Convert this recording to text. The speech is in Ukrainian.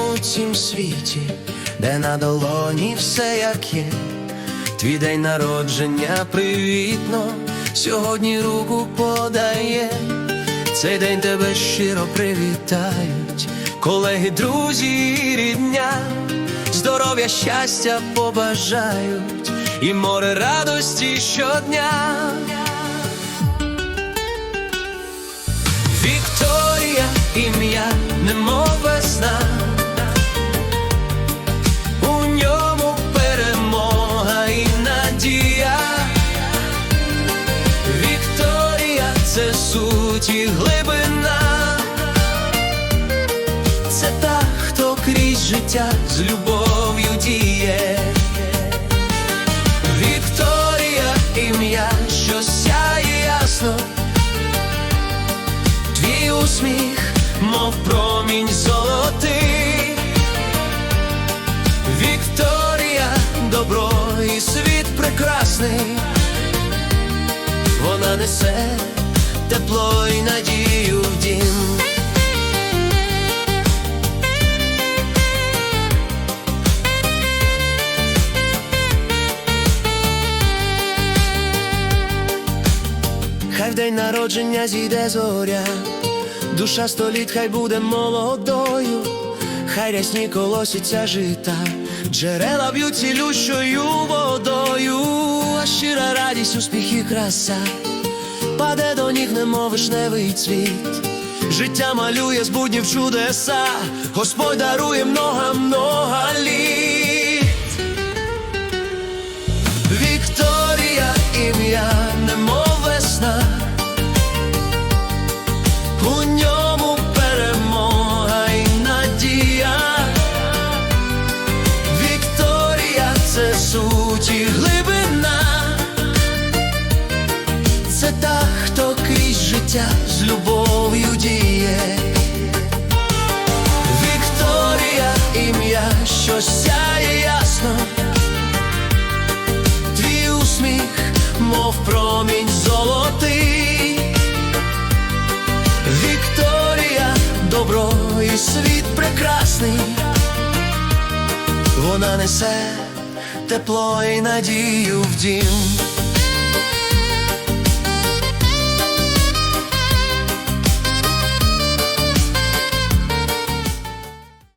неповторному цім світі, де на долоні все як є. Твій день народження привітно, сьогодні руку подає. Цей день тебе щиро привітають, колеги, друзі рідня, здоров'я, щастя побажають і море радості щодня. Суть і глибина. Це та, хто крізь життя з любов'ю діє. Вікторія, ім'я, що сяє ясно. Твій усміх, мов промінь золотий. Вікторія, добро і світ прекрасний. Вона несе тепло і надію в дім. Хай в день народження зійде зоря, душа століт хай буде молодою, хай рясні колосяться жита, джерела б'ють цілющою водою, а щира радість, успіх і краса, паде до ніг, немов вишневий цвіт. Життя малює з буднів чудеса, Господь дарує много-много літ. Життя з любов'ю діє. Вікторія, ім'я, що сяє ясно. Твій усміх, мов промінь золотий. Вікторія, добро і світ прекрасний. Вона несе тепло і надію в дім.